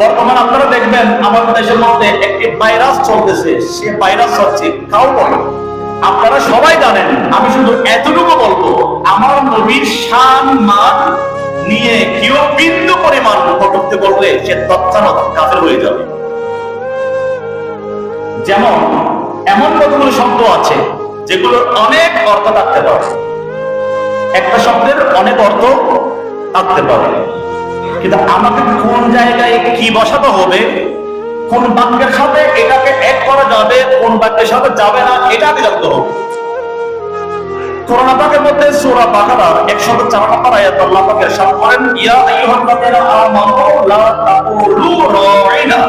বর্তমান আপনারা দেখবেন, আমাদের দেশের মধ্যে একটি ভাইরাস চলতেছে। সে ভাইরাস হচ্ছে কাউ বলে আপনারা সবাই জানেন, আমি শুধু এতটুকু বলব, আমার নবীর শান, মান নিয়ে কেউ বিন্দু পরিমাণ কটুক্তি করলে সে তৎক্ষণাৎ কাফের হয়ে যাবে। যেমন, এমন কতগুলো শব্দ আছে যেগুলোর অনেক অর্থ থাকতে পারে। একটা শব্দের অনেক অর্থ থাকতে পারে। কিন্তু আমাকে কোন জায়গায় কি বসাতে হবে, কোন বাক্যের সাথে এটাকে এক করা যাবে, কোন বাক্যের সাথে যাবে না, এটা আমি জানতে হবে। করোনা পাকের মধ্যে সূরা বাকারার 104 নম্বর আয়াত আল্লাহ পাক ইরশাদ করেন আইয়ুহাল্লাযীনা আমানু লা তাকুলু রাইনা।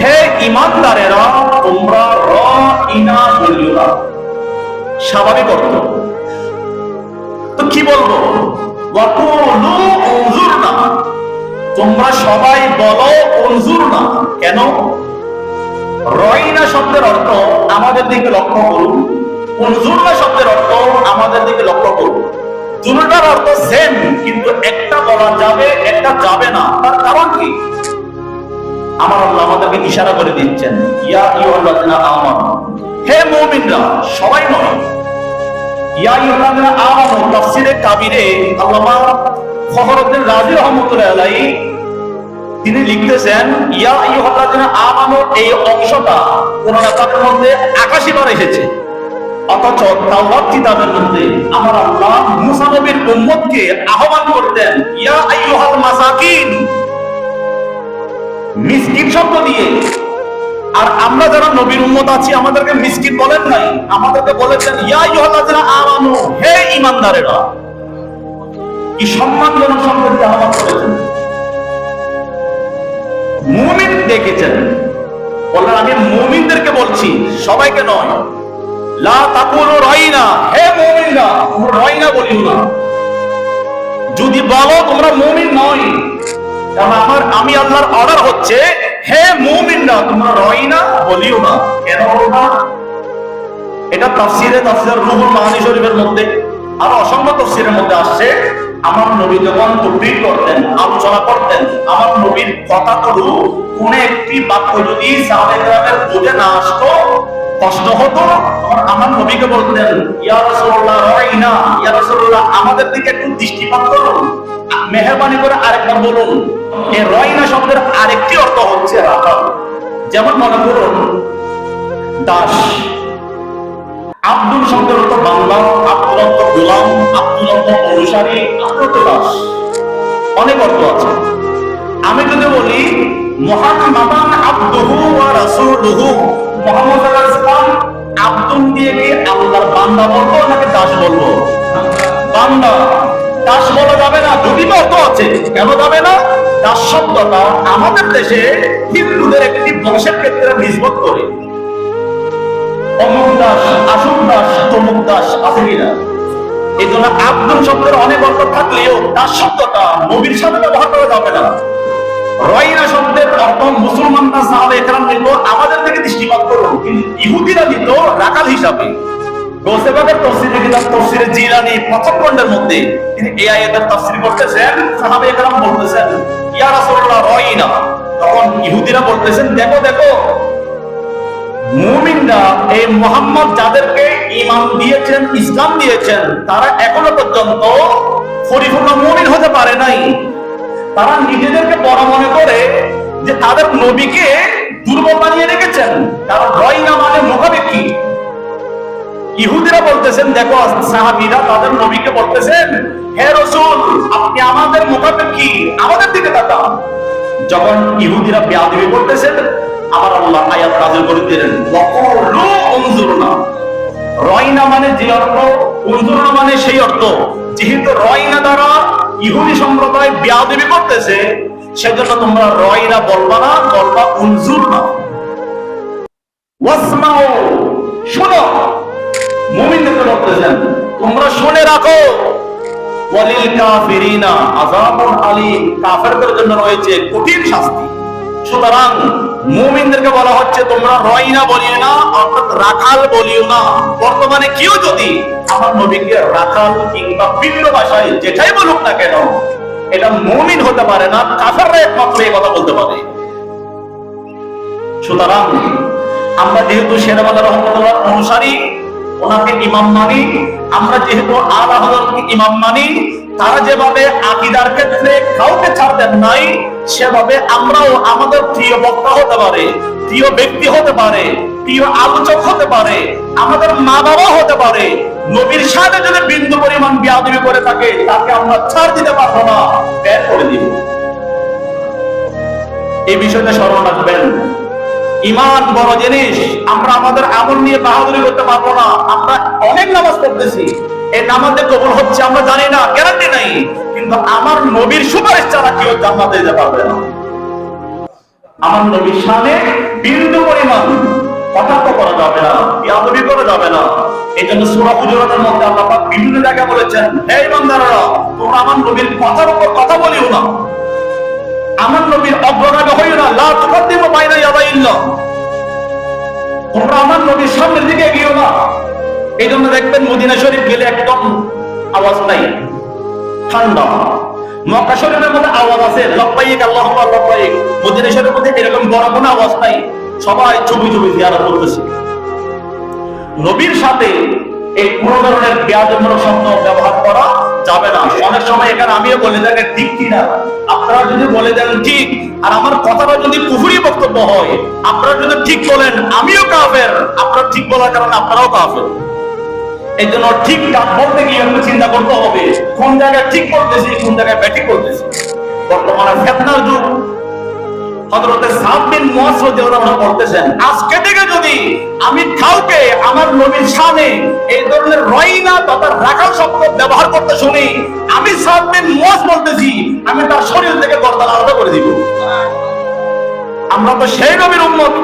হে ঈমানদারেরা, তোমরা স্বাভাবিক অর্থ। তো কি বলব? তোমরা সবাই বলো উনজুরনা কেন? রয়না শব্দের অর্থ আমাদের দিকে লক্ষ্য করুন। উনজুরনা শব্দের অর্থ আমাদের দিকে লক্ষ্য করুন। দুটোটার অর্থ সেম কিন্তু একটা বলা যাবে, একটা যাবে না। তার কারণ কি? আমার আল্লাহ আমাদেরকে ইশারা করে দিচ্ছেন, ইয়া ইউহাল্লাযিনা আমানু। হে সবাই নয় ইয়া ইউহাল্লাযিনা আমানু তাফসীরে কাবিরে আল্লামা ফখরুদ্দিন রাজি রহমাতুল্লাহ তিনি লিখতেছেন, ইয়া ইউহাল্লাযিনা আমানু এই অংশটা কোরআন পাকের মধ্যে 81 বার এসেছে। অথচ তাওরাত কিতাবের মধ্যে আমার আল্লাহ মুসা নবীর উম্মতকে আহ্বান করতেন, ইয়া আইয়ুহাল মাসাকিন মিসকিন শব্দ দিয়ে। আর আমরা যারা নবীর উম্মত আছি, আমাদেরকে মিসকিন বলেন নাই, আমাদেরকে বলেছেন, ইয়া আইয়ুহাল্লাযিনা আমানু হে ঈমানদারেরা। কি সম্মানজনক শব্দকে দেখেছেন বললেন, আমি মুমিনদেরকে বলছি, সবাইকে নয়। লা তাকুলু রাইনা। হে মুমিনরা রাইনা বলিও না। যদি বলো তোমরা মুমিন নয় কারণ আমার, আমি আল্লাহর অর্ডার হচ্ছে, হে মুমিনরা, তোমরা রাইনা বলিও না। কেন বলো না? এটা তাফসিরে তাফসির রুহুল মাহানি শরীফের মধ্যে, আর অসংখ্য তাফসিরের মধ্যে আসছে। আমার নবী যখন তকবীর করতেন, আলোচনা করতেন, আমার নবীর কথাগুলো কোন একটি বাক্য যদি বুঝে না আসতো, কষ্ট হতো আমার নবীকে বলতেন, ইয়া রাসূলুল্লাহ, রাইনা আমাদের দিকে একটু দৃষ্টিপাত করুন, মেহরবানি করে আরেকবার বলুন। এই রাইনা শব্দের আরেকটি অর্থ হচ্ছে রাখাল যেমন মনে করুন, দাস। আব্দুল শব্দের অর্থ বাংলা আব্দুল অর্থ গোলাম আব্দুল অর্থ অনুসারী আব্দুল অর্থ দাস। অনেক অর্থ আছে। আমি যদি বলি মুহাম্মাদান আব্দুহু ওয়া রাসূলুহু মুহাম্মদ ওয়াসাল্লাম আব্দুল দিয়ে কি আল্লাহর বান্দা বলব নাকি দাস বলব? বান্দা। দাস বলা যাবে না দুটি অর্থ আছে। কেন যাবে না? দাস শব্দটা আমাদের দেশে হিন্দুদের একটি বংশের ক্ষেত্রে নিষ্পত করে। অমুক দাস দাস, তমুক দাস এই জন্য আব্দুল শব্দের অনেক অর্থ থাকলেও শব্দটা নবীর সাথে ব্যবহার করা যাবে না। রয়না শব্দের অর্থ মুসলমানরা সাহাবে আমাদের থেকে দৃষ্টিপাত করুন। ইহুদিরা নিত রাকাল হিসাবে। গোসেবাগের তফসিরে কিতাব তফসিরে জিলানি প্রথম খণ্ডের মধ্যে তিনি এই আয়াতের তফসির করতেছেন। সাহাবে একরাম বলতেছেন, ইয়া রাসূলুল্লাহ, রয়না। তখন ইহুদিরা বলতেছেন, দেখো দেখো মুমিনরা এই মোহাম্মদ যাদেরকে ইমান দিয়েছেন, ইসলাম দিয়েছেন, তারা এখনও পর্যন্ত পরিপূর্ণ মুমিন হতে পারে নাই। তারা নিজেদেরকে বড় মনে করে যে তাদের নবীকে দুর্বল বানিয়ে রেখেছেন। কারণ রয়না মানে মুখাপেক্ষী। ইহুদিরা বলতেছেন, দেখো সাহাবীরা তাদের নবীকে বলতেছেন, হে রসুল, আপনি আমাদের মুখাপেক্ষী, আমাদের দিকে তাকান। যখন ইহুদিরা বেয়াদবি করতেছেন আমার আল্লাহ আয়াত নাযিল করে দিলেন। রয়না মানে যে অর্থ মানে সেই অর্থ। যেহেতু রয়না দ্বারা ইহুদি সম্প্রদায় বেয়াদবি করতেছে, সেজন্য তোমরা রয়না বলবা না, বলবা শোনো। মুমিনদেরকে বলতেছেন, তোমরা শুনে রাখো। ওয়ালিল কাফিরিনা, আযাবুন আলীম। কাফেরদের জন্য রয়েছে কঠিন শাস্তি। সুতরাং মুমিনদেরকে বলা হচ্ছে, তোমরা রয়না বলিও না, অর্থাৎ রাখাল বলিও না। বর্তমানে কেউ যদি আমার নবীকে রাখাল কিংবা ভিন্ন ভাষায় যেটাই বলুক না কেন, এটা মুমিন হতে পারে না, কাফেররা একমাত্র এই কথা বলতে পারে। সুতরাং আমরা যেহেতু শেরবাজার রহমতুল্লাহ অনুসারী, ওনাকে ইমাম মানি, আমরা যেহেতু আল হজরতকে ইমাম মানি, তারা যেভাবে আকিদার ক্ষেত্রে কাউকে ছাড়তেন নাই সেভাবে আমরাও আমাদের প্রিয় বক্তা হতে পারে, প্রিয় ব্যক্তি হতে পারে, প্রিয় আলোচক হতে পারে, আমাদের মা বাবা হতে পারে, নবীর সাথে যদি বিন্দু পরিমাণ বিয়াদবি করে থাকে, তাকে আমরা ছাড় দিতে পারব না, বের করে দিব। এই বিষয়টা স্মরণ রাখবেন। ইমান বড় জিনিস, আমরা আমাদের আমল নিয়ে বাহাদুরি করতে পারব না, আমরা অনেক নামাজ পড়তেছি। আমরা নবীর সুপারিশ ছাড়া তোমরা আমার নবীর বলিও না। আমার নবীর অগ্রগামী হইও না, লা তুকাদ্দিমু বাইনা ইয়াদাইল্লাহ তোমরা আমার নবীর সামনের দিকে এগিয়েও না। এই জন্য দেখবেন মদিনা শরীফ গেলে একদম আওয়াজ নাই, ঠান্ডা। মক্কা শরীফের মধ্যে আওয়াজ আছে, লব্বাইক মদিনা শরীফের মধ্যে এরকম বড় কোনো আওয়াজ নাই, সবাই ছবি ছবি করতেছে। নবীর সাথে এই কোন ধরনের শব্দ ব্যবহার করা যাবে না। অনেক সময় এখানে আমিও বলে দেন ঠিক কিনা আপনারা যদি বলে দেন ঠিক, আর আমার কথাটা যদি কুফুরি বক্তব্য হয়, আপনারা যদি ঠিক বলেন, আমিও কাফের। আপনারা ঠিক বলার কারণে আপনারাও কাফের। এই জন্য ঠিক বলতে গিয়ে চিন্তা করতে হবে, কোন জায়গায় ঠিক করতেছি কোন জায়গায় ব্যাটিং করতেছি বর্তমানে ফেতনার যুগ। বলতেছেন, আজকে থেকে যদি আমি কাউকে আমার নবীর শানে এই ধরনের রয়না রাখাল শব্দ ব্যবহার করতে শুনি, আমি সাদ বিন মুয়াজ বলতেছি, আমি তার শরীর থেকে গর্দান আলাদা করে দিব। আমরা তো সেই নবীর উম্মত।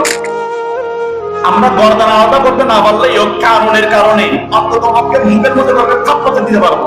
আমরা গর্দান আলাদা করতে না পারলে কারণের কারণে অন্তত মুখের মধ্যে থাপ্পাতে দিতে পারব।